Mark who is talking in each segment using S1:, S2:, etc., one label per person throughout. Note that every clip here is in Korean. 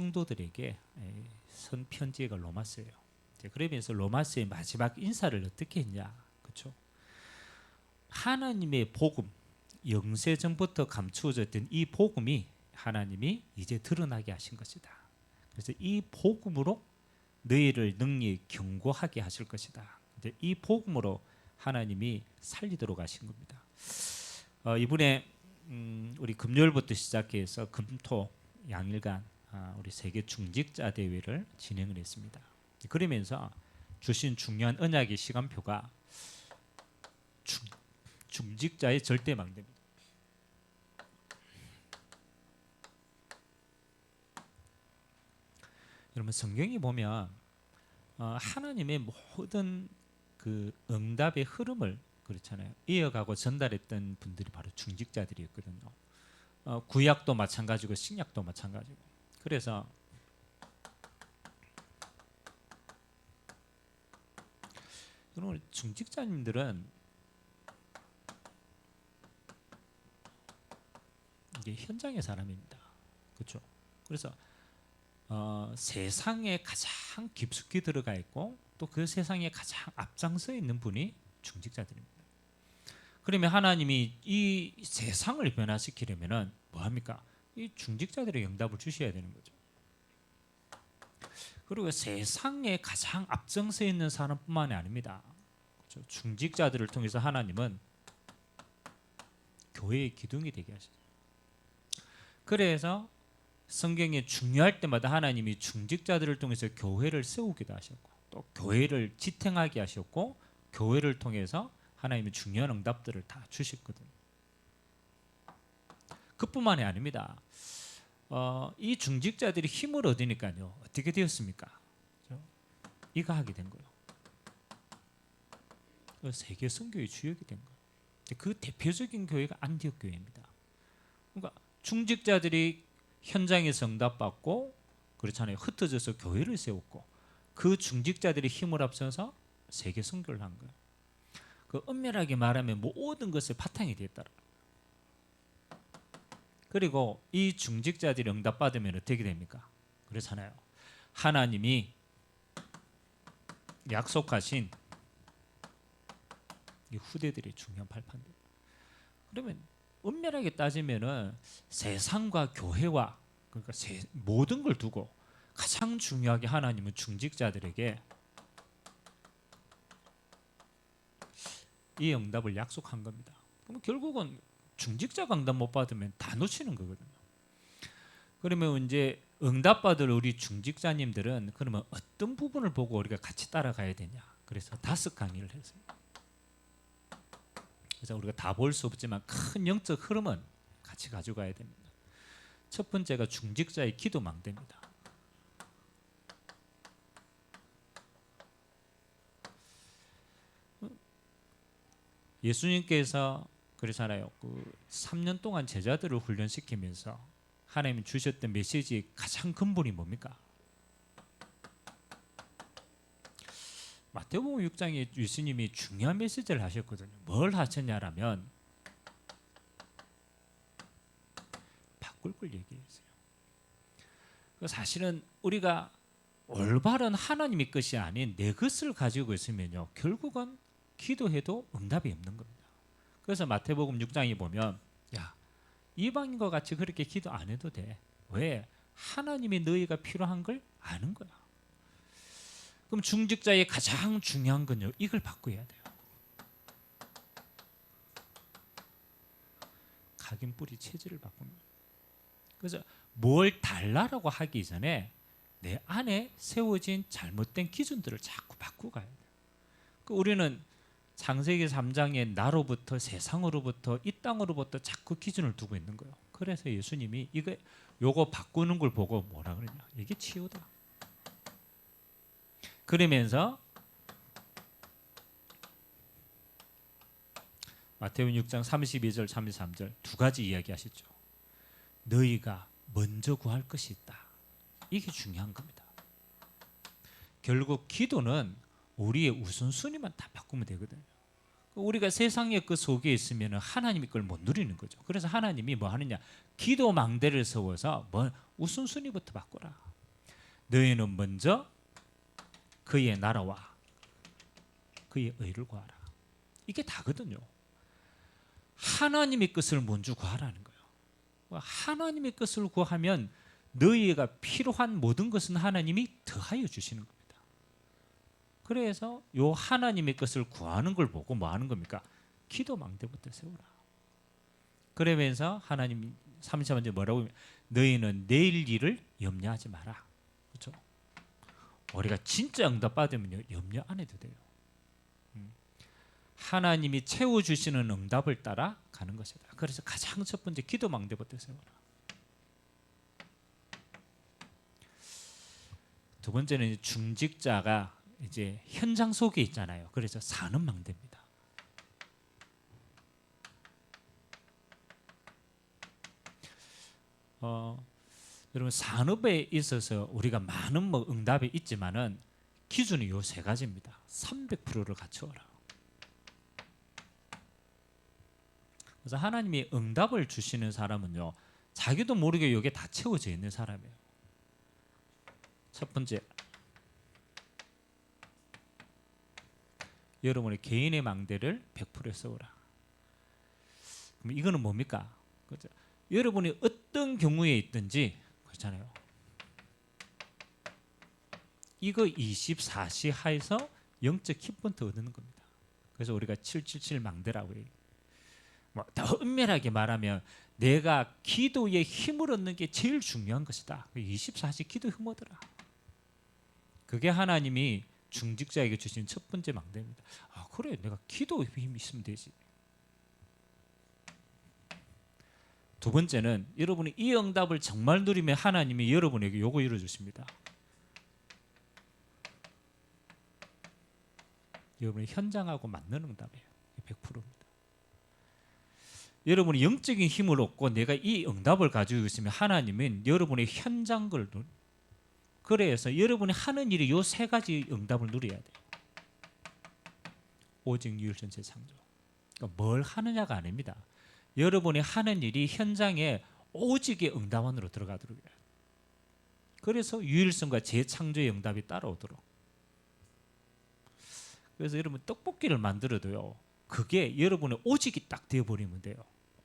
S1: 성도들에게 에, 선 편지가 로마서예요. 그러면서 로마서의 마지막 인사를 어떻게 했냐, 그렇죠? 하나님의 복음, 영세 전부터 감추어졌던 이 복음이 하나님이 이제 드러나게 하신 것이다. 그래서 이 복음으로 너희를 능히 경고하게 하실 것이다. 이제 이 복음으로 하나님이 살리도록 하신 겁니다. 어, 이번에 음, 우리 금요일부터 시작해서 금토 양일간 아, 우리 세계 중직자 대회를 진행을 했습니다. 그러면서 주신 중요한 언약의 시간표가 중, 중직자의 절대 망대입니다. 여러분 성경이 보면 어, 하나님의 모든 그 응답의 흐름을 그렇잖아요. 이어가고 전달했던 분들이 바로 중직자들이었거든요. 어, 구약도 마찬가지고 신약도 마찬가지고. 그래서 여러분 중직자님들은 이게 현장의 사람입니다. 그렇죠? 그래서 어, 세상에 가장 깊숙이 들어가 있고 또 그 세상에 가장 앞장서 있는 분이 중직자들입니다. 그러면 하나님이 이 세상을 변화시키려면은 뭐 합니까? 이 중직자들의 응답을 주셔야 되는 거죠. 그리고 세상에 가장 앞장서 있는 사람뿐만이 아닙니다. 그렇죠? 중직자들을 통해서 하나님은 교회의 기둥이 되게 하시죠. 그래서 성경에 중요할 때마다 하나님이 중직자들을 통해서 교회를 세우기도 하셨고 또 교회를 지탱하게 하셨고 교회를 통해서 하나님이 중요한 응답들을 다 주셨거든요. 그뿐만이 아닙니다. 어, 이 중직자들이 힘을 얻으니까요. 어떻게 되었습니까? 그렇죠? 이거 하게 된 거예요. 그 세계 선교의 주역이 된 거예요. 그 대표적인 교회가 안디옥 교회입니다. 그러니까 중직자들이 현장에서 응답받고 그렇잖아요. 흩어져서 교회를 세웠고 그 중직자들이 힘을 합쳐서 세계 선교를 한 거예요. 그 엄밀하게 말하면 모든 것의 바탕이 됐더라. 그리고 이 중직자들이 응답받으면 어떻게 됩니까? 그렇잖아요. 하나님이 약속하신 이 후대들의 중요한 발판들. 그러면 엄밀하게 따지면은 세상과 교회와 그러니까 세, 모든 걸 두고 가장 중요하게 하나님은 중직자들에게 이 응답을 약속한 겁니다. 그럼 결국은 중직자가 응답 못 받으면 다 놓치는 거거든요. 그러면 이제 응답 받을 우리 중직자님들은 그러면 어떤 부분을 보고 우리가 같이 따라가야 되냐? 그래서 다섯 강의를 했어요. 그래서 우리가 다 볼 수 없지만 큰 영적 흐름은 같이 가져가야 됩니다. 첫 번째가 중직자의 기도 망대입니다. 예수님께서 그러잖아요. 그 3년 동안 제자들을 훈련시키면서 하나님이 주셨던 메시지의 가장 근본이 뭡니까? 마태복음 6장에 예수님이 중요한 메시지를 하셨거든요. 뭘 하셨냐라면 바꿀 걸 얘기했어요. 그 사실은 우리가 올바른 하나님의 것이 아닌 내 것을 가지고 있으면요. 결국은 기도해도 응답이 없는 겁니다. 그래서 마태복음 6장에 보면 야 이방인과 같이 그렇게 기도 안 해도 돼. 왜? 하나님이 너희가 필요한 걸 아는 거야. 그럼 중직자의 가장 중요한 건요. 이걸 바꿔야 돼요. 각인 뿌리 체질을 거예요. 그래서 뭘 달라라고 하기 전에 내 안에 세워진 잘못된 기준들을 자꾸 바꾸고 가야 돼요. 그 우리는 창세기 3장에 나로부터 세상으로부터 이 땅으로부터 자꾸 기준을 두고 있는 거예요. 그래서 예수님이 이거 요거 바꾸는 걸 보고 뭐라 그러냐? 이게 치유다. 그러면서 마태복음 6장 32절 33절 두 가지 이야기하셨죠. 너희가 먼저 구할 것이 있다. 이게 중요한 겁니다. 결국 기도는 우리의 우선순위만 다 바꾸면 되거든요. 우리가 세상의 그 속에 있으면 하나님의 걸못 누리는 거죠. 그래서 하나님이 뭐 하느냐? 기도 망대를 세워서 뭐 우선순위부터 바꿔라. 너희는 먼저 그의 나라와 그의 의를 구하라. 이게 다거든요. 하나님의 것을 먼저 구하라는 거예요. 하나님의 것을 구하면 너희가 필요한 모든 것은 하나님이 더하여 주시는 겁니다. 그래서 요 하나님의 것을 구하는 걸 보고 뭐 하는 겁니까? 기도 망대부터 세우라. 그러면서 하나님 3절에 뭐라고 너희는 내일 일을 염려하지 마라. 그렇죠? 우리가 진짜 응답 받으면요 염려 안 해도 돼요. 음. 하나님이 채워 주시는 응답을 따라 가는 것이다. 그래서 가장 첫 번째 기도 망대부터 세워라. 두 번째는 중직자가 이제 현장 속에 있잖아요. 그래서 사는 망대입니다. 어, 여러분 산업에 있어서 우리가 많은 뭐 응답이 있지만은 기준이 요 세 가지입니다. 300%를 갖추어라. 그래서 하나님이 응답을 주시는 사람은요, 자기도 모르게 여기에 다 채워져 있는 사람이에요. 첫 번째, 여러분의 개인의 망대를 100% 세우라. 그럼 이거는 뭡니까? 그죠? 여러분이 어떤 경우에 있든지 그렇잖아요. 이거 24시 하에서 영적 키포인트 얻는 겁니다. 그래서 우리가 777 망대라고 해요. 뭐더 은밀하게 말하면 내가 기도에 힘을 얻는 게 제일 중요한 것이다. 24시 기도 힘 얻어라. 그게 하나님이 중직자에게 주신 첫 번째 망대입니다. 아 그래 내가 기도 힘 있으면 되지. 두 번째는 여러분이 이 응답을 정말 누리면 하나님이 여러분에게 요거 이루어 주십니다. 여러분의 현장하고 맞는 응답이에요. 100%입니다. 여러분이 영적인 힘을 얻고 내가 이 응답을 가지고 있으면 하나님은 여러분의 현장을 누 그래서 여러분이 하는 일이 요 세 가지 응답을 누려야 돼요. 오직 유일전 재창조. 그러니까 뭘 하느냐가 아닙니다. 여러분이 하는 일이 현장에 오직의 응답 안으로 들어가도록 해요. 그래서 유일성과 재창조의 응답이 따라오도록. 그래서 여러분 떡볶이를 만들어도요. 그게 여러분의 오직이 딱 되어 버리면 돼요.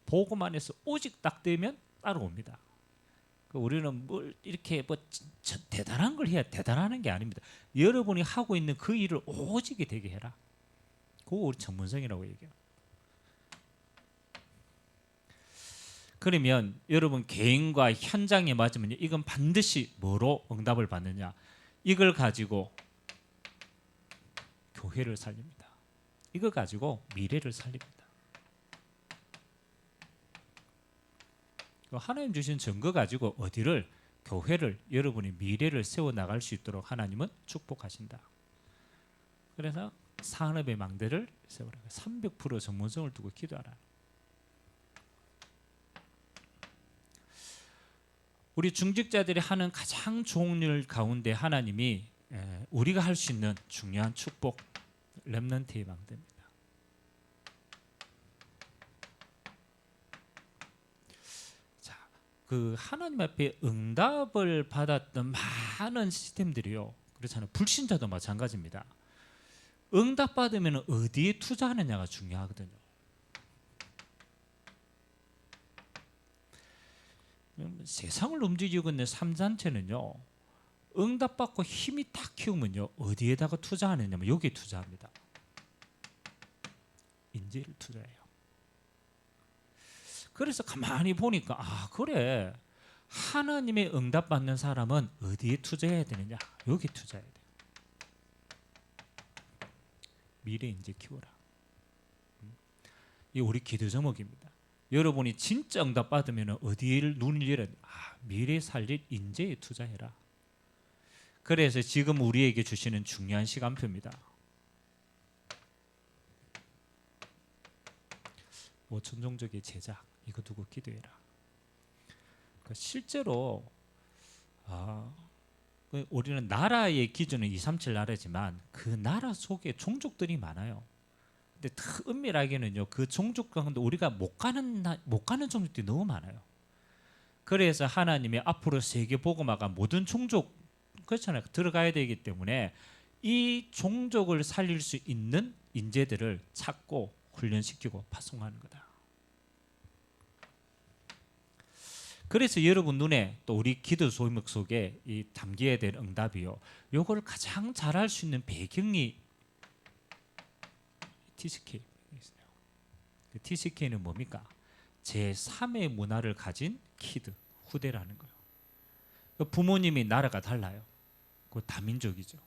S1: 복음 안에서 오직 딱 되면 따라옵니다. 그 우리는 뭘 이렇게 뭐 대단한 걸 해야 대단하는 게 아닙니다. 여러분이 하고 있는 그 일을 오직이 되게 해라. 그거 우리 전문성이라고 얘기해요. 그러면 여러분 개인과 현장에 맞으면 이건 반드시 뭐로 응답을 받느냐? 이걸 가지고 교회를 살립니다. 이거 가지고 미래를 살립니다. 하나님 주신 증거 가지고 어디를 교회를 여러분이 미래를 세워 나갈 수 있도록 하나님은 축복하신다. 그래서 산업의 망대를 세우라. 300% 전문성을 두고 기도하라. 우리 중직자들이 하는 가장 좋은 일 가운데 하나님이 우리가 할 수 있는 중요한 축복 렘넌트의 망대입니다. 그 하나님 앞에 응답을 받았던 많은 시스템들이요. 그렇잖아요. 불신자도 마찬가지입니다. 응답 받으면 어디에 투자하느냐가 중요하거든요. 세상을 움직이고 있는 삼단체는요. 응답 받고 힘이 딱 키우면요. 어디에다가 투자하느냐면 여기에 투자합니다. 인재를 투자해요. 그래서 가만히 보니까 아 그래. 하나님의 응답 받는 사람은 어디에 투자해야 되느냐? 여기 투자해야 돼. 미래 인재 키워라. 음. 이 우리 기도 제목입니다. 여러분이 진짜 응답 받으면 어디를 눈을 열어 아 미래 살릴 인재에 투자해라. 그래서 지금 우리에게 주시는 중요한 시간표입니다. 5천 종족의 제작 이거 두고 기도해라. 그러니까 실제로 아, 그 우리는 나라의 기준은 237 나라지만 그 나라 속에 종족들이 많아요. 근데 더 은밀하게는요 그 종족 가운데 우리가 못 가는 나- 못 가는 종족들이 너무 많아요. 그래서 하나님이 앞으로 세계 복음화가 모든 종족 그렇잖아요 들어가야 되기 때문에 이 종족을 살릴 수 있는 인재들을 찾고 훈련시키고 파송하는 거다. 그래서 여러분 눈에 또 우리 기도 소목 속에 이 담겨야 될 응답이요. 요걸 가장 잘할 수 있는 배경이 TCK 있어요. 그 TCK는 뭡니까? 제 3의 문화를 가진 키드 후대라는 거예요. 그 부모님이 나라가 달라요. 그 다민족이죠.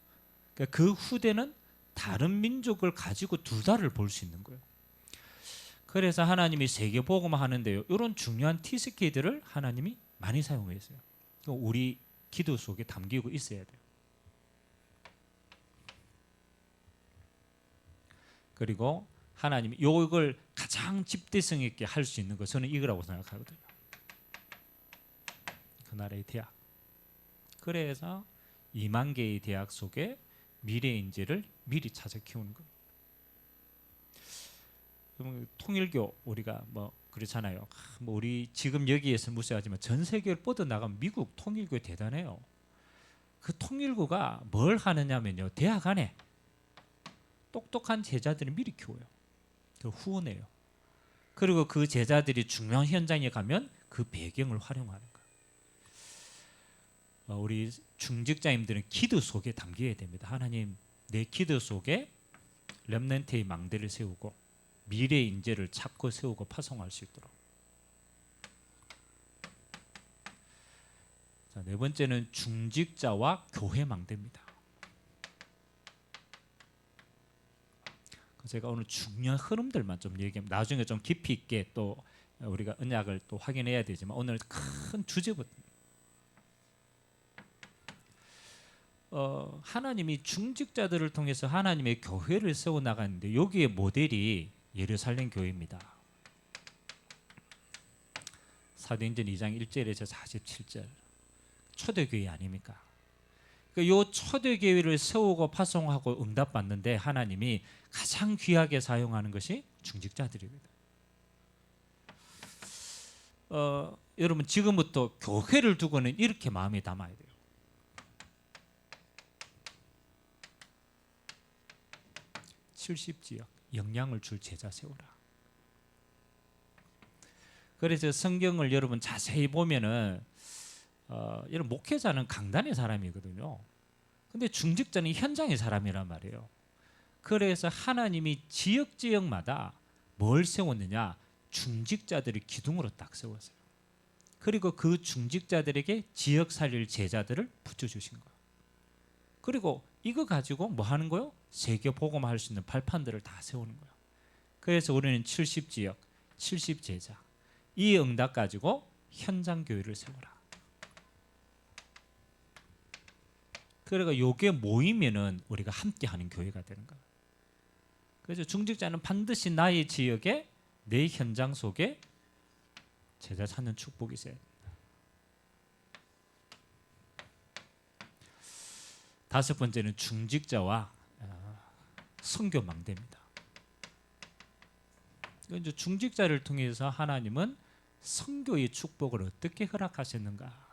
S1: 그러니까 그 후대는 다른 민족을 가지고 두 달을 볼 수 있는 거예요. 그래서 하나님이 세계 복음화 하는데요. 이런 중요한 TCK들을 하나님이 많이 사용했어요. 그 우리 기도 속에 담기고 있어야 돼요. 그리고 하나님이 이걸 가장 집대성 있게 할 수 있는 것은 이거라고 생각하거든요. 그 나라의 대학. 그래서 2만 개의 대학 속에 미래 인재를 미리 찾아 키우는 거예요. 통일교 우리가 뭐 그렇잖아요. 아, 뭐 우리 지금 여기에서 무시하지만 전 세계를 뻗어 나가면 미국 통일교 대단해요. 그 통일교가 뭘 하느냐면요. 대학 안에 똑똑한 제자들을 미리 키워요. 그 후원해요. 그리고 그 제자들이 중요한 현장에 가면 그 배경을 활용하는 거예요. 어, 우리 중직자님들은 기도 속에 담겨야 됩니다. 하나님 내 기도 속에 렘넌트의 망대를 세우고 미래 인재를 찾고 세우고 파송할 수 있도록. 자, 네 번째는 중직자와 교회 망대입니다. 그 제가 오늘 중요한 흐름들만 좀 얘기하면 나중에 좀 깊이 있게 또 우리가 언약을 또 확인해야 되지만 오늘 큰 주제부터 어, 하나님이 중직자들을 통해서 하나님의 교회를 세워 나가는데 여기에 모델이 예루살렘 교회입니다. 사도행전 2장 1절에서 47절 초대교회 아닙니까? 그요 초대교회를 세우고 파송하고 응답받는데 하나님이 가장 귀하게 사용하는 것이 중직자들입니다. 어, 여러분 지금부터 교회를 두고는 이렇게 마음에 담아야 돼요. 70지역 영향을 줄 제자 세우라. 그래서 성경을 여러분 자세히 보면은 어, 여러분 목회자는 강단의 사람이거든요. 근데 중직자는 현장의 사람이란 말이에요. 그래서 하나님이 지역 지역마다 뭘 세웠느냐? 중직자들을 기둥으로 딱 세웠어요. 그리고 그 중직자들에게 지역 살릴 제자들을 붙여주신 거예요. 그리고 이거 가지고 뭐 하는 거요? 세계 복음할 수 있는 발판들을 다 세우는 거예요. 그래서 우리는 70지역, 70제자 이 응답 가지고 현장 교회를 세워라. 그러니까 요게 모이면은 우리가 함께 하는 교회가 되는 거예요. 그래서 중직자는 반드시 나의 지역에 내 현장 속에 제자 찾는 축복이 있어야 된 다. 다섯 번째는 중직자와 어, 선교 망대입니다. 이제 중직자를 통해서 하나님은 선교의 축복을 어떻게 허락하셨는가?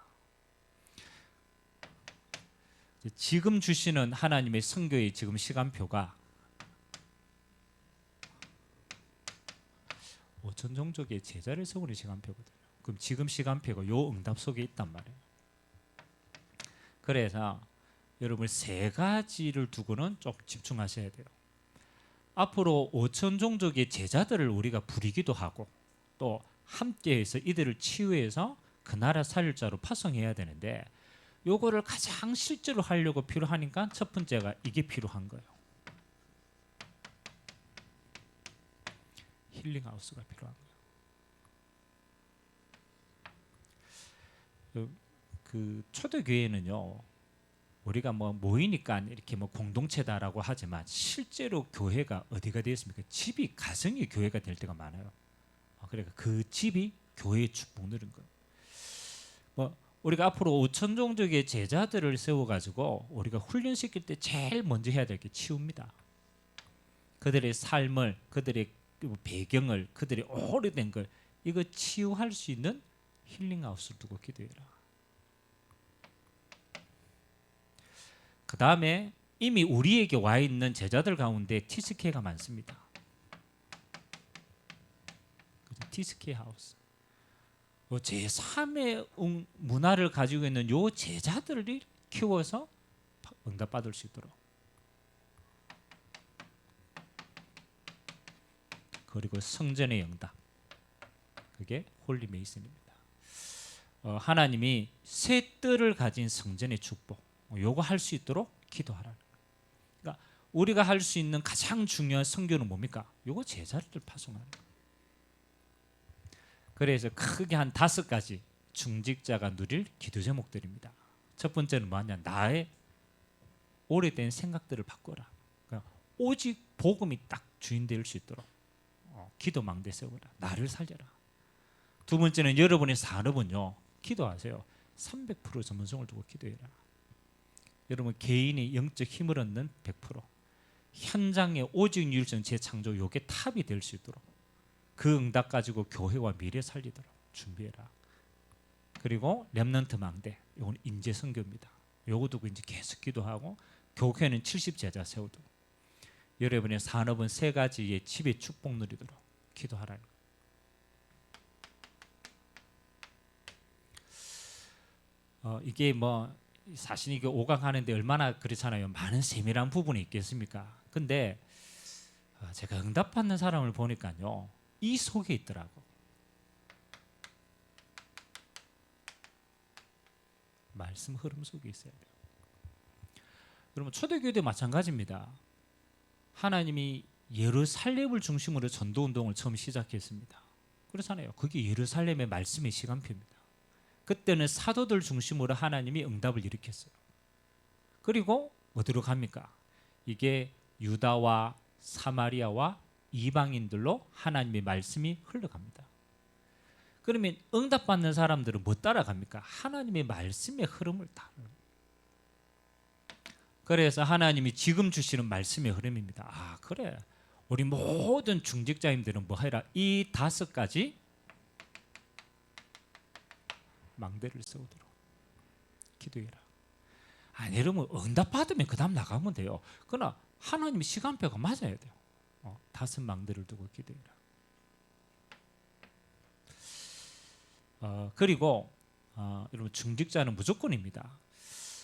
S1: 지금 주시는 하나님의 선교의 지금 시간표가 5천 종족의 제자를 세우는 시간표거든요. 그럼 지금 시간표가 요 응답 속에 있단 말이에요. 그래서 여러분 세 가지를 두고는 좀 집중하셔야 돼요. 앞으로 5천 종족의 제자들을 우리가 부리기도 하고 또 함께해서 이들을 치유해서 그 나라 살릴 자로 파송해야 되는데 요거를 가장 실제로 하려고 필요하니까 첫 번째가 이게 필요한 거예요. 힐링 하우스가 필요한 거예요. 그 초대 교회는요. 우리가 뭐 모이니까 이렇게 뭐 공동체다라고 하지만 실제로 교회가 어디가 되었습니까? 집이 가정이 교회가 될 때가 많아요. 아, 그러니까 그 집이 교회의 축복 누린 거예요. 뭐 우리가 앞으로 5천 종족의 제자들을 세워 가지고 우리가 훈련시킬 때 제일 먼저 해야 될 게 치유입니다. 그들의 삶을 그들의 그 배경을 그들의 오래된 걸 이거 치유할 수 있는 힐링하우스를 두고 기도해라. 그 다음에 이미 우리에게 와 있는 제자들 가운데 티스케가 많습니다. 티스케 하우스. 제 3의 문화를 가지고 있는 요 제자들을 키워서 응답 받을 수 있도록. 그리고 성전의 응답. 그게 홀리 메이슨입니다. 어, 하나님이 새 뜰을 가진 성전의 축복. 요거 할 수 있도록 기도하라. 그러니까 우리가 할 수 있는 가장 중요한 성교는 뭡니까? 요거 제자를 파송하는 거. 그래서 크게 한 다섯 가지 중직자가 누릴 기도 제목들입니다. 첫 번째는 뭐냐? 나의 오래된 생각들을 바꿔라. 그러니까 오직 복음이 딱 주인 될 수 있도록 어, 기도 망대 세워라. 나를 살려라. 두 번째는 여러분의 산업은요. 기도하세요. 300% 전문성을 두고 기도해라. 여러분 개인이 영적 힘을 얻는 100% 현장의 오직 율성 재창조 요게 탑이 될 수 있도록 그 응답 가지고 교회와 미래 살리도록 준비해라. 그리고 렘넌트 망대 요건 인재 선교입니다. 요거 두고 이제 계속 기도하고 교회는 70 제자 세우도록 여러분의 산업은 세 가지의 집의 축복 누리도록 기도하라는 거예요. 어, 이게 뭐 사실 이게 오강하는데 얼마나 그렇잖아요. 많은 세밀한 부분이 있겠습니까? 근데 어, 제가 응답받는 사람을 보니까요. 이 속에 있더라고. 말씀 흐름 속에 있어야 돼요. 여러분 초대교회도 마찬가지입니다. 하나님이 예루살렘을 중심으로 전도 운동을 처음 시작했습니다. 그렇잖아요. 그게 예루살렘의 말씀의 시간표입니다. 그때는 사도들 중심으로 하나님이 응답을 일으켰어요. 그리고 어디로 갑니까? 이게 유다와 사마리아와 이방인들로 하나님의 말씀이 흘러갑니다. 그러면 응답받는 사람들은 뭐 따라갑니까? 하나님의 말씀의 흐름을 따라. 그래서 하나님이 지금 주시는 말씀의 흐름입니다. 아 그래, 우리 모든 중직자님들은 뭐 해라? 이 다섯 가지 망대를 세우도록 기도해라. 아, 여러분 응답 받으면 그다음 나가면 돼요. 그러나 하나님의 시간표가 맞아야 돼요. 어, 다섯 망대를 두고 기도해라. 어, 그리고 어, 여러분 중직자는 무조건입니다.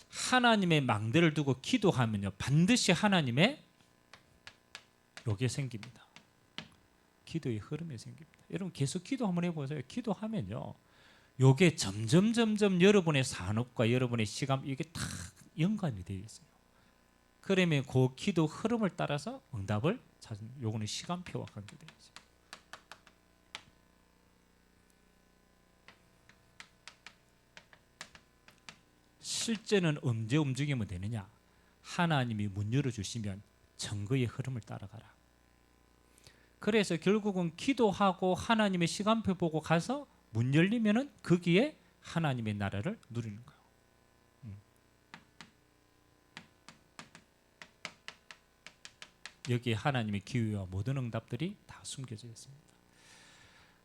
S1: 하나님의 망대를 두고 기도하면요 반드시 하나님의 요게 생깁니다. 기도의 흐름이 생깁니다. 여러분 계속 기도 한번 해보세요. 기도하면요. 요게 점점 점점 여러분의 산업과 여러분의 시간 이게 다 연관이 되어 있어요. 그러면 그 기도 흐름을 따라서 응답을 찾는 요거는 시간표와 관계되어 있어요. 실제는 언제 움직이면 되느냐? 하나님이 문 열어 주시면 정거의 흐름을 따라가라. 그래서 결국은 기도하고 하나님의 시간표 보고 가서 문 열리면은 거기에 하나님의 나라를 누리는 거예요. 음. 여기에 하나님의 기회와 모든 응답들이 다 숨겨져 있습니다.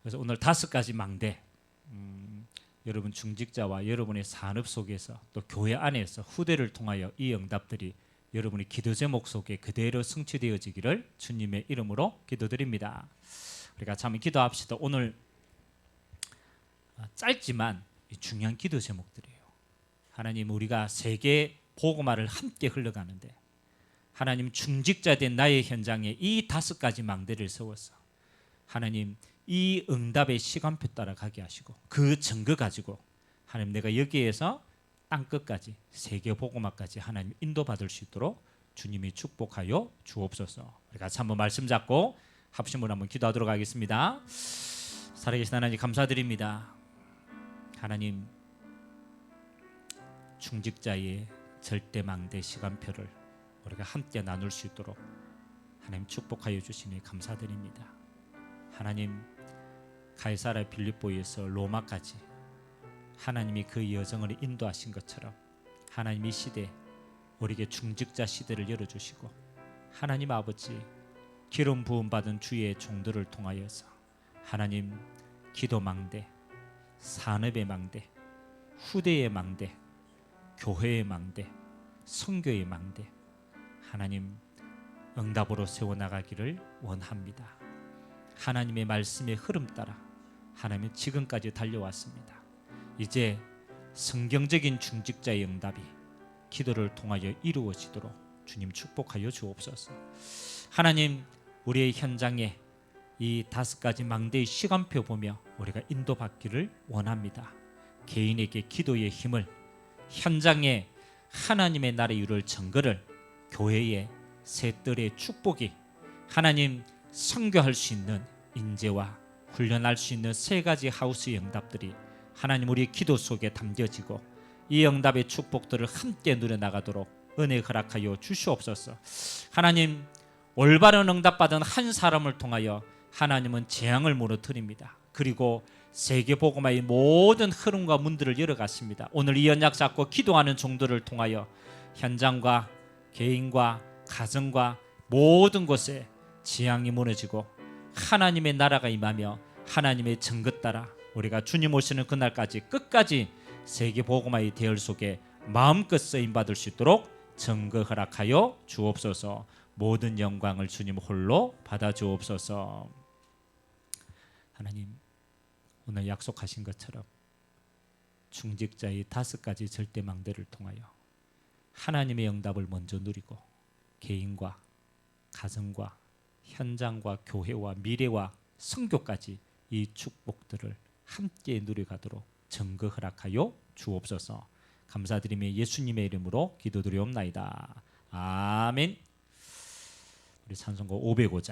S1: 그래서 오늘 다섯 가지 망대, 음, 여러분 중직자와 여러분의 산업 속에서 또 교회 안에서 후대를 통하여 이 응답들이 여러분의 기도 제목 속에 그대로 성취되어지기를 주님의 이름으로 기도드립니다. 우리가 잠 기도합시다. 오늘 아, 짧지만 중요한 기도 제목들이에요. 하나님 우리가 세계 보고마를 함께 흘러가는데 하나님 중직자 된 나의 현장에 이 다섯 가지 망대를 세워서 하나님 이 응답의 시간표 따라 가게 하시고 그 증거 가지고 하나님 내가 여기에서 땅 끝까지 세계 보고마까지 하나님 인도받을 수 있도록 주님이 축복하여 주옵소서. 우리 같이 한번 말씀 잡고 합심을 한번 기도하도록 하겠습니다. 살아계신 하나님 감사드립니다. 하나님 중직자의 절대 망대 시간표를 우리가 함께 나눌 수 있도록 하나님 축복하여 주시니 감사드립니다. 하나님 가이사라 빌립보에서 로마까지 하나님이 그 여정을 인도하신 것처럼 하나님 이 시대 우리에게 중직자 시대를 열어 주시고 하나님 아버지 기름 부음 받은 주의 종들을 통하여서 하나님 기도 망대, 산업의 망대, 후대의 망대, 교회의 망대, 선교의 망대 하나님 응답으로 세워 나가기를 원합니다. 하나님의 말씀의 흐름 따라 하나님 지금까지 달려왔습니다. 이제 성경적인 중직자의 응답이 기도를 통하여 이루어지도록 주님 축복하여 주옵소서. 하나님 우리의 현장에 이 다섯 가지 망대의 시간표 보며 우리가 인도받기를 원합니다. 개인에게 기도의 힘을 현장에 하나님의 나라의 일을 증거를 교회의 새들의 축복이 하나님 선교할 수 있는 인재와 훈련할 수 있는 세 가지 하우스의 응답들이 하나님 우리 기도 속에 담겨지고 이 응답의 축복들을 함께 누려 나가도록 은혜 허락하여 주시옵소서. 하나님 올바른 응답받은 한 사람을 통하여 하나님은 재앙을 무너뜨립니다. 그리고 세계 복음화의 모든 흐름과 문들을 열어갔습니다. 오늘 이 언약 잡고 기도하는 종들을 통하여 현장과 개인과 가정과 모든 곳에 지향이 무너지고 하나님의 나라가 임하며 하나님의 증거 따라 우리가 주님 오시는 그날까지 끝까지 세계 복음화의 대열 속에 마음껏 쓰임 받을 수 있도록 증거 허락하여 주옵소서. 모든 영광을 주님 홀로 받아 주옵소서. 하나님 오늘 약속하신 것처럼 중직자의 다섯 가지 절대망대를 통하여 하나님의 응답을 먼저 누리고 개인과 가정과 현장과 교회와 미래와 성교까지 이 축복들을 함께 누려가도록 증거 허락하여 주옵소서. 감사드리며 예수님의 이름으로 기도드리옵나이다. 아멘. 우리 찬송가 505장